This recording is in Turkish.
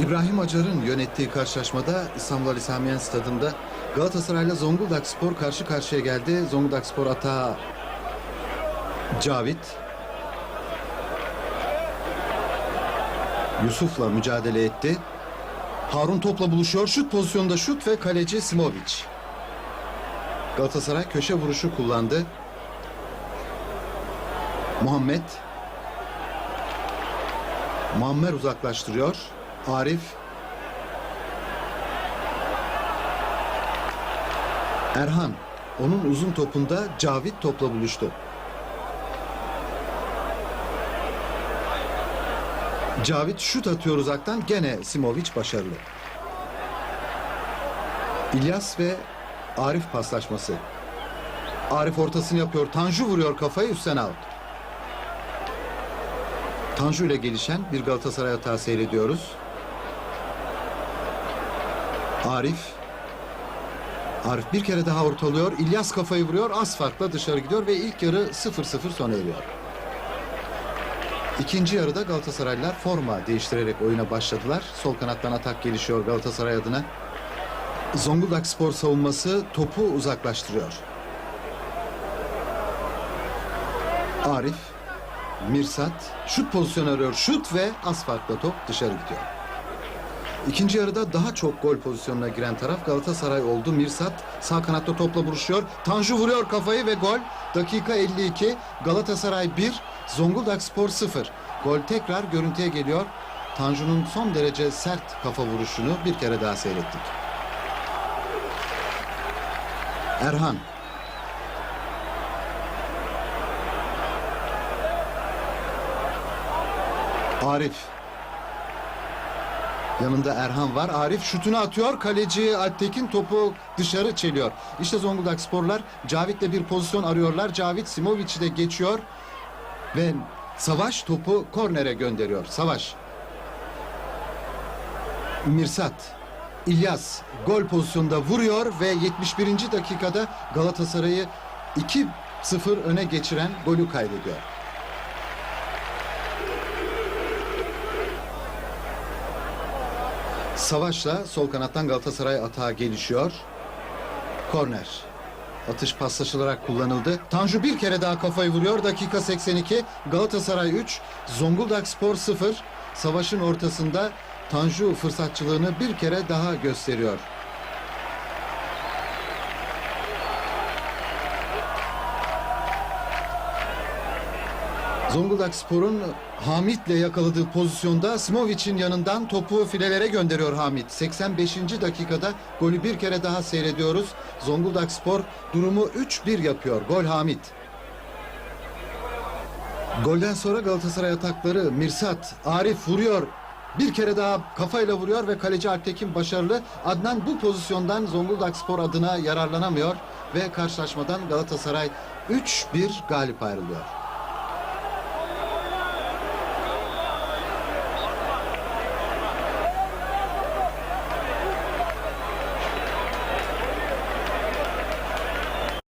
İbrahim Acar'ın yönettiği karşılaşmada İstanbul Ali Sami Yen Stadı'nda Galatasaray'la Zonguldak Spor karşı karşıya geldi. Zonguldak Spor atağı Cavit Yusuf'la mücadele etti. Harun topla buluşuyor. Şut pozisyonunda şut ve kaleci Simovic. Galatasaray köşe vuruşu kullandı. Muhammed Muammer uzaklaştırıyor. Arif Erhan onun uzun topunda Cavit topla buluştu. Cavit şut atıyor uzaktan gene Simovic başarılı. İlyas ve Arif paslaşması. Arif ortasını yapıyor. Tanju vuruyor kafayı üstten out. Tanju ile gelişen bir Galatasaray hata seyrediyoruz. Arif Arif bir kere daha ortalıyor. İlyas kafayı vuruyor. Az farkla dışarı gidiyor ve ilk yarı 0-0 sona eriyor. İkinci yarıda Galatasaraylılar forma değiştirerek oyuna başladılar. Sol kanattan atak gelişiyor Galatasaray adına. Zonguldak Spor savunması topu uzaklaştırıyor. Arif, Mirsat şut pozisyonu arıyor. Şut ve az farkla top dışarı gidiyor. İkinci yarıda daha çok gol pozisyonuna giren taraf Galatasaray oldu. Mirsat sağ kanatta topla vuruşuyor. Tanju vuruyor kafayı ve gol. Dakika 52. Galatasaray 1, Zonguldak Spor 0. Gol tekrar görüntüye geliyor. Tanju'nun son derece sert kafa vuruşunu bir kere daha seyrettik. Erhan Arif Yanında Erhan var. Arif şutunu atıyor. Kaleci Alptekin topu dışarı çeliyor. İşte Zonguldak Sporlar Cavit'le bir pozisyon arıyorlar. Cavit Simovic'i de geçiyor. Ve Savaş topu kornere gönderiyor. Savaş. Mirsat. İlyas gol pozisyonunda vuruyor ve 71. dakikada Galatasaray'ı 2-0 öne geçiren golü kaydediyor. Savaş'la sol kanattan Galatasaray atağa gelişiyor. Korner. Atış paslaşılarak kullanıldı. Tanju bir kere daha kafayı vuruyor. Dakika 82. Galatasaray 3. Zonguldak Spor 0. Savaşın ortasında Tanju fırsatçılığını bir kere daha gösteriyor. Zonguldak Spor'un Hamit'le yakaladığı pozisyonda Smovic'in yanından topu filelere gönderiyor Hamit. 85. dakikada golü bir kere daha seyrediyoruz. Zonguldak Spor durumu 3-1 yapıyor. Gol Hamit. Golden sonra Galatasaray atakları Mirsat, Arif vuruyor. Bir kere daha kafayla vuruyor ve kaleci Alptekin başarılı. Adnan bu pozisyondan Zonguldak Spor adına yararlanamıyor ve karşılaşmadan Galatasaray 3-1 galip ayrılıyor.